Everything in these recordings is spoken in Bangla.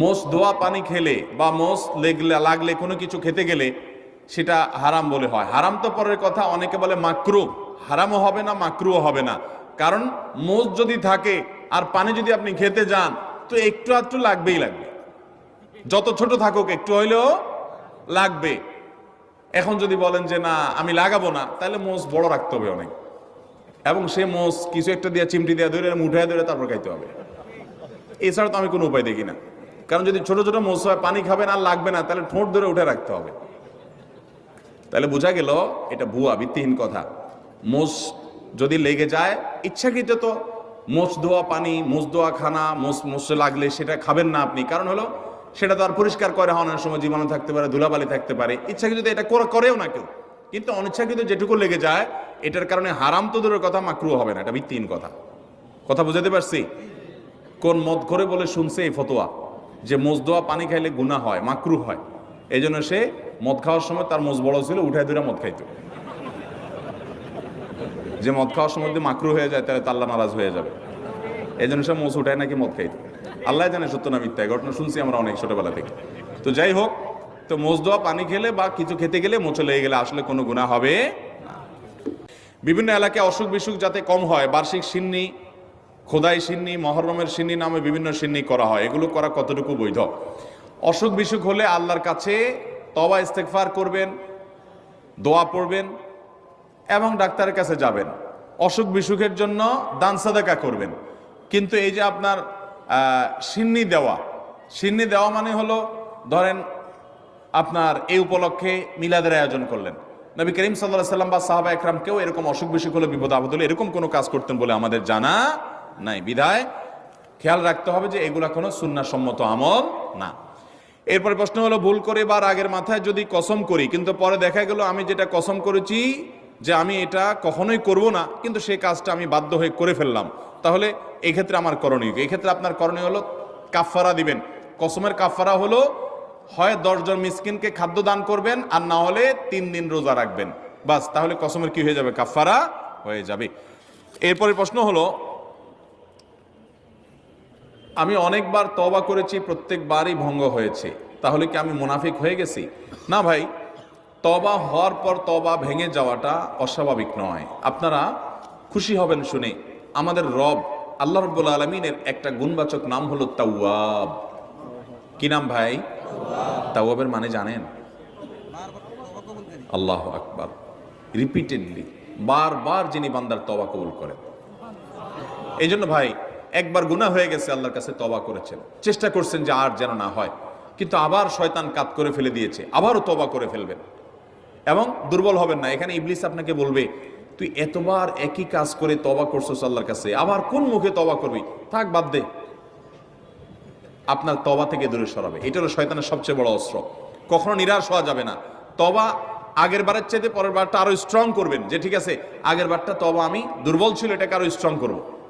মোষ ধোয়া পানি খেলে বা মোষ লেগলে, লাগলে কোনো কিছু খেতে গেলে সেটা হারাম বলে হয়। হারাম তো পরের কথা, অনেকে বলে মাকরু হারামও হবে না মাকরুও হবে না। কারণ মোষ যদি থাকে আর পানি যদি আপনি খেতে যান, তো একটু আধটু লাগবেই লাগবে। যত ছোট থাকুক, একটু হইলেও লাগবে। এখন যদি বলেন যে, না, আমি লাগাবো না, তাহলে মোষ বড় রাখতে হবে অনেক। এবং সে মোষ কিছু একটা দিয়ে, চিমটি দিয়ে ধরে, মুঠায় ধরে তারপর খাইতে হবে। এছাড়া তো আমি কোনো উপায় দেখি না। কারণ যদি ছোট ছোট মোষ হয়, পানি খাবে আর লাগবে না, তাহলে ঠোঁট ধরে উঠে রাখতে হবে। তাহলে বোঝা গেল, এটা ভুয়া, ভিত্তিহীন কথা। মোষ যদি লেগে যায়, ইচ্ছাকৃত তো, মোষ ধোয়া পানি, মোষ ধোয়া খানা, মোষ, মোষে লাগলে সেটা খাবেন না আপনি। কারণ হলো, সেটা তো আর পরিষ্কার করে হওয়ার সময় জীবাণু থাকতে পারে, ধুলাবালি থাকতে পারে। ইচ্ছাকৃত এটা করে- করেও না কেউ। কিন্তু অনিচ্ছাকৃত যেটুকু লেগে যায়, এটার কারণে হারাম তো দূরের কথা মাকরু হবে না। এটা ভিত্তিহীন কথা। কথা বুঝাতে পারছি? কোন মত করে বলে শুনছে এই ফতোয়া? যে মোজ দোয়া পানি খাইলে গুণা হয়, মাকরু হয়। এই জন্য সে মদ খাওয়ার সময় তার মোজ বড় ছিল, উঠায় ধরে মদ খাইত। যে মদ খাওয়ার সময় যদি মাকরু হয়ে যায়, তাহলে তাল্লা নারাজ হয়ে যাবে। এই জন্য সে মোজ উঠায় নাকি মদ খাইত। আল্লাহ জানে সত্য না মিথ্যা ঘটনা শুনছি আমরা অনেক ছোটবেলা থেকে। তো যাই হোক, তো মোজ দোয়া পানি খেলে বা কিছু খেতে গেলে মোচে লেগে গেলে আসলে কোনো গুণা হবে। বিভিন্ন এলাকায় অসুখ বিসুখ যাতে কম হয়, বার্ষিক সিন্নি খোদাই সিন্নি, মহরমের সিন্নি নামে বিভিন্ন সিন্নি করা হয়। এগুলো করা কতটুকু বৈধ? অসুখ বিসুখ হলে আল্লাহর কাছে তবা ইস্তেকফার করবেন, দোয়া পড়বেন এবং ডাক্তারের কাছে যাবেন। অসুখ বিসুখের জন্য দান সাদাকা করবেন। কিন্তু এই যে আপনার সিন্নি দেওয়া সিন্নি দেওয়া মানে হলো, ধরেন আপনার এই উপলক্ষে মিলাদের আয়োজন করলেন। নবী করিম সাল্লাহ সাল্লাম বা সাহাবা একরাম কেউ এরকম অসুখ বিসুখ হলে বিপদ আপদ হলে এরকম কোনো কাজ করতেন বলে আমাদের জানা নাই। বিধায় খেয়াল রাখতে হবে যে এগুলা কোনো সুন্নাসম্মত আমল না। এরপরে প্রশ্ন হলো, ভুল করে বা আগের মাথায় যদি কসম করি, কিন্তু পরে দেখা গেল আমি যেটা কসম করেছি যে আমি এটা কখনোই করব না, কিন্তু সেই কাজটা আমি বাধ্য হয়ে করে ফেললাম। তাহলে এই ক্ষেত্রে আমার করণীয়? এই ক্ষেত্রে আপনার করণীয় হলো কাফফারা দিবেন। কসমের কাফফারা হলো, হয় দশজন মিসকিনকে খাদ্য দান করবেন, আর না হলে তিন দিন রোজা রাখবেন। বাস, তাহলে কসমের কি হয়ে যাবে? কাফফারা হয়ে যাবে। এরপরে প্রশ্ন হলো আমি অনেকবার তবা করেছি, প্রত্যেকবারই ভঙ্গ হয়েছে। তাহলে কি আমি মুনাফিক হয়ে গেছি? না ভাই তবা হওয়ার পর তবা ভেঙে যাওয়াটা অস্বাভাবিক নয়। আপনারা খুশি হবেন শুনে আমাদের রব আল্লাহ রব্বুল আলমিনের একটা গুণবাচক নাম হলো তাওয়াব। কি নাম ভাই? তাওয়াবের মানে জানেন? আল্লাহ আকবার। রিপিটেডলি বারবার যিনি বান্দার তবা কবুল করেন। এই জন্য ভাই একবার গুনাহ হয়ে গেছে, আল্লাহর কাছে তবা করেছেন। চেষ্টা করছেন যে আর যেন না হয়। কিন্তু আবার শয়তান কাত করে ফেলে দিয়েছে, আবারও তবা করে ফেলবেন। এবং দুর্বল হবেন না। এখানে ইবলিস আপনাকে বলবে, তুই এতবার একই কাজ করে তবা করছিস আল্লাহর কাছে, আবার কোন মুখে তবা করবি? থাক, বাদ দে। আপনার তবা থেকে দূরে সরাবে। এটা হলো শয়তানের সবচেয়ে বড় অস্ত্র। কখনো নিরাশ হওয়া যাবে না। তবা আগের বারের চাইতে পরের বারটা আরও স্ট্রং করবেন। যে ঠিক আছে, আগের বারটা তবা আমি দুর্বল ছিল, এটাকে আরও স্ট্রং করব।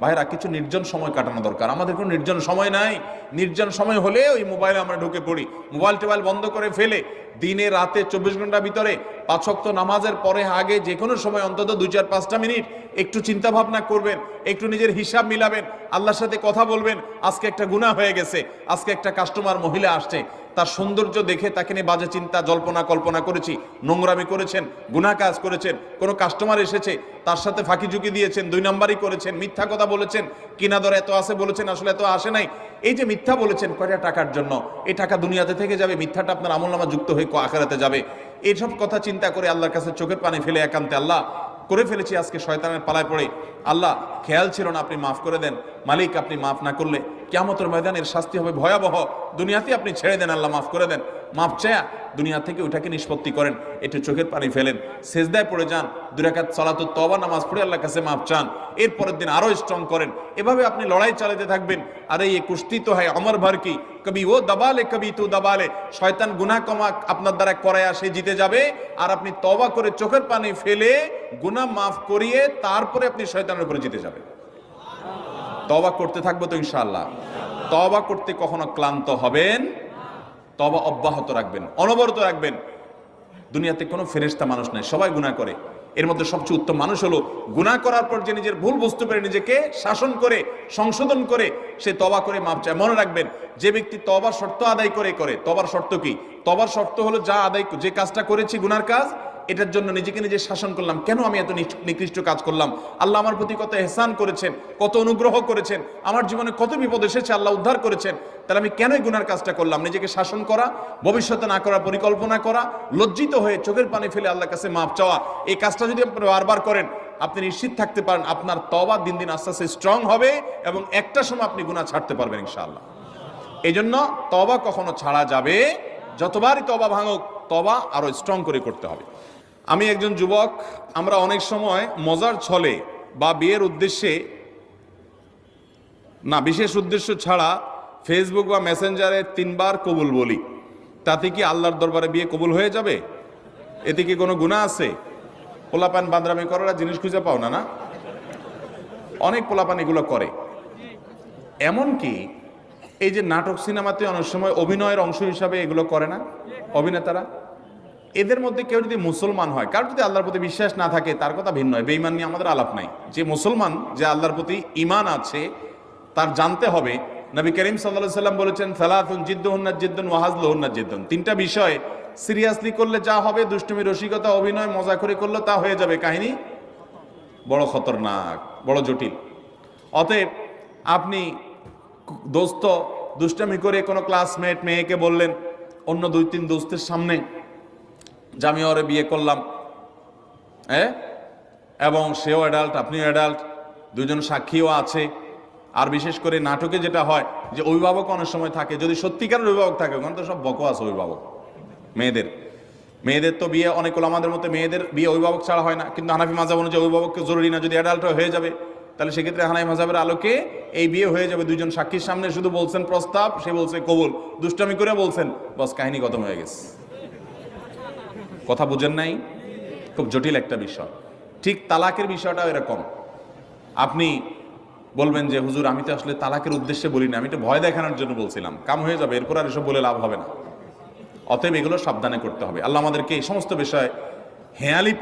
ভাইরা, কিছু নির্জন সময় কাটানো দরকার। আমাদের কোনো নির্জন সময় নাই। নির্জন সময় হলে ওই মোবাইলে আমরা ঢুকে পড়ি। মোবাইল টোবাইল বন্ধ করে ফেলে দিনে রাতে চব্বিশ ঘণ্টার ভিতরে পাঁচক্ত নামাজের পরে আগে যে কোনো সময় অন্তত দুই চার, পাঁচটা মিনিট একটু চিন্তা ভাবনা করবেন, একটু নিজের হিসাব মিলাবেন, আল্লাহর সাথে কথা বলবেন, আজকে একটা গুনাহ হয়ে গেছে, আজকে একটা কাস্টমার মহিলা আসছে, তার সৌন্দর্য দেখে তাকে নিয়ে বাজে চিন্তা, জল্পনা কল্পনা করেছি, নোংরামি করেছেন, গুনাহ কাজ করেছেন, কোনো কাস্টমার এসেছে, তার সাথে ফাঁকি ঝুঁকি দিয়েছেন, দুই নাম্বারই করেছেন, মিথ্যা কথা বলেছেন কিনা দর এত আছে বলেছেন, আসলে এত আসে নাই। এই যে মিথ্যা বলেছেন কয়টা টাকার জন্য, এই টাকা দুনিয়াতে থেকে যাবে, মিথ্যাটা আপনার আমল নামা যুক্ত হয়ে আখারাতে যাবে। এইসব কথা চিন্তা করে আল্লাহর কাছে চোখের পানি ফেলে একান্তে আল্লাহ করে ফেলেছি, আজকে শয়তানের পালায় পড়ে। আল্লাহ, খেয়াল ছিল না, আপনি মাফ করে দেন। মালিক, আপনি মাফ না করলে কেমতের ময়দানের শাস্তি হবে ভয়াবহ। দুনিয়াতে আপনি ছেড়ে দেন, আল্লাহ মাফ করে দেন। মাফ চায়া দুনিয়া থেকে ওইটাকে নিষ্পত্তি করেন একটু চোখের পানি ফেলেন। সেজদায় পড়ে যান দুরাকাত সালাত তবা নামাজ পড়ে আল্লাহর কাছে মাফ চান। এর পরের দিন আরও স্ট্রং করেন। এভাবে আপনি লড়াই চালাতে থাকবেন। আরে, এই কুস্তি তো হয় অমর ভর কি? কবি, ও দাবালে, কবি তু দাবালে। শয়তান গুনাহ কমা আপনার দ্বারা করায় সে জিতে যাবে। আর আপনি তবা করে চোখের পানি ফেলে গুনাহ মাফ করিয়ে তারপরে আপনি শয়তানের উপরে জিতে যাবেন। তবা করতে থাকব তো ইনশাআল্লাহ। তবা করতে কখনো ক্লান্ত হবেন তবা অব্যাহত রাখবেন, অনবরত রাখবেন। দুনিয়াতে কোনো ফেরেস্তা মানুষ নাই, সবাই গুণা করে। এর মধ্যে সবচেয়ে উত্তম মানুষ হলো গুণা করার পর যে নিজের ভুল বুঝতে পারে নিজেকে শাসন করে, সংশোধন করে, সে তবা করে মাপ চায়। মনে রাখবেন, যে ব্যক্তি তবার শর্ত আদায় করে করে। তবার শর্ত কি? তবার শর্ত হলো যা আদায়, যে কাজটা করেছি গুনার কাজ এটার জন্য নিজেকে নিজে শাসন করলাম। কেন আমি এত নিকৃষ্ট কাজ করলাম? আল্লাহ আমার প্রতি কত এহসান করেছেন, কত অনুগ্রহ করেছেন, আমার জীবনে কত বিপদ এসেছে আল্লাহ উদ্ধার করেছেন। তাহলে আমি কেনই গুনার কাজটা করলাম? নিজেকে শাসন করা, ভবিষ্যতে না করার পরিকল্পনা করা, লজ্জিত হয়ে চোখের পানি ফেলে আল্লাহর কাছে মাপ চাওয়া। এই কাজটা যদি আপনি বারবার করেন, আপনি নিশ্চিত থাকতে পারেন আপনার তবা দিন দিন আস্তে আস্তে স্ট্রং হবে এবং একটা সময় আপনি গুনাহ ছাড়তে পারবেন ইনশাআল্লাহ। এই জন্য তবা কখনো ছাড়া যাবে। যতবারই তবা ভাঙুক তবা আরও স্ট্রং করে করতে হবে। আমি একজন যুবক, আমরা অনেক সময় মজার ছলে বা বিয়ের উদ্দেশ্যে, না, বিশেষ উদ্দেশ্য ছাড়া ফেসবুক বা মেসেঞ্জারে তিনবার কবুল বলি। তাতে কি আল্লাহর দরবারে বিয়ে কবুল হয়ে যাবে? এতে কি কোনো গুণা আছে? পোলাপান বান্দরামি করার জিনিস খুঁজে পাও না না? অনেক পোলাপান এগুলো করে। এমনকি এই যে নাটক সিনেমাতে অনেক সময় অভিনয়ের অংশ হিসাবে এগুলো করে না? অভিনেতারা? এদের মধ্যে কেউ যদি মুসলমান হয় কার যদি আল্লাহর প্রতি বিশ্বাস না থাকে, তার কথা ভিন্ন হয়। বেঈমান নিয়ে আমাদের আলাপ নাই। যে মুসলমান, যে আল্লাহর প্রতি ইমান আছে, তার জানতে হবে। নবী করিম সাল্লাহ সাল্লাম বলেছেন, সালাতুন জিদ্দুহন্না জিদ্দুন ওয়াহাজলুহন্না জিদ্দুন। তিনটা বিষয়, সিরিয়াসলি করলে যা হবে, দুষ্টুমি, রসিকতা, অভিনয় মজা করে করলে তা হয়ে যাবে। কাহিনী? বড় খতরনাক, বড় জটিল। অতএব আপনি দোস্ত, দুষ্টামি করে কোনো ক্লাসমেট মেয়েকে বললেন, অন্য দুই তিন দোস্তের সামনে যে আমি ওরে বিয়ে করলাম। হ্যাঁ? এবং সেও অ্যাডাল্ট আপনিও অ্যাডাল্ট দুজন সাক্ষীও আছে। আর বিশেষ করে নাটকে যেটা হয় যে অভিভাবক অনেক সময় থাকে, যদি সত্যিকার অভিভাবক থাকে, ওখানে তো সব বকোয়াস অভিভাবক, মেয়েদের। মেয়েদের তো বিয়ে অনেক আমাদের মতো মেয়েদের বিয়ে অভিভাবক ছাড়া হয় না। কিন্তু হানাফি মাজাব অনুযায়ী অভিভাবককে জরুরি না, যদি অ্যাডাল্ট হয়ে যাবে, তাহলে সেক্ষেত্রে হানাফি মাজাবের আলোকে এই বিয়ে হয়ে যাবে। দুইজন সাক্ষীর সামনে শুধু বলছেন প্রস্তাব, সে বলছে কবুল। দুষ্টামি করে বলছেন, বস, কাহিনী খতম হয়ে গেছে। কথা বুঝেন নাই? খুব জটিল একটা বিষয়। ঠিক তালাকের বিষয়টা এরকম। আপনি বলবেন যে, হুজুর, আমি তো আসলে তালাকের উদ্দেশ্যে বলি না, আমি তো ভয় দেখানোর জন্য বলছিলাম। কাম হয়ে যাবে, এরপর আর এসব বলে লাভ হবে না। অতএব এগুলো সাবধানে করতে হবে। আল্লাহ আমাদেরকে এই সমস্ত বিষয়ে হেয়ালি